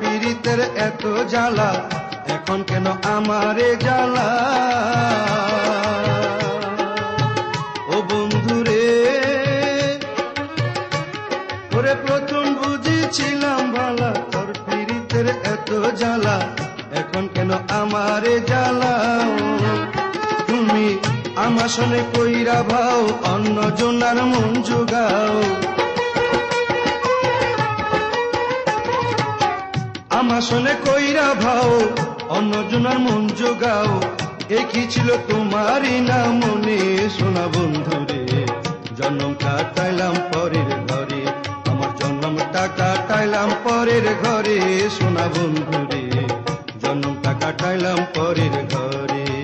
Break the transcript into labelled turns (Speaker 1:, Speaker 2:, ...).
Speaker 1: পীড়িতের এত জ্বালা, এখন কেন আমারে জ্বালা? ও বন্ধুরে ওরে প্রথম বুঝেছিলাম ভালা, তোর পীড়িতের এত জ্বালা, এখন কেন আমারে জ্বালা? তুমি আমার শোনে কইরা ভাও অন্য জনার মন যোগাও আমার শোনে কইরা ভাও অন্য জনার মন যোগাও এ কি ছিল তোমারই না মনে শোনা বন্ধুরে জন্ম কাটাইলাম পরের ঘরে। আমার জন্মটা কাটাইলাম পরের ঘরে। শোনা বন্ধুরে জন্মটা কাটাইলাম পরের ঘরে।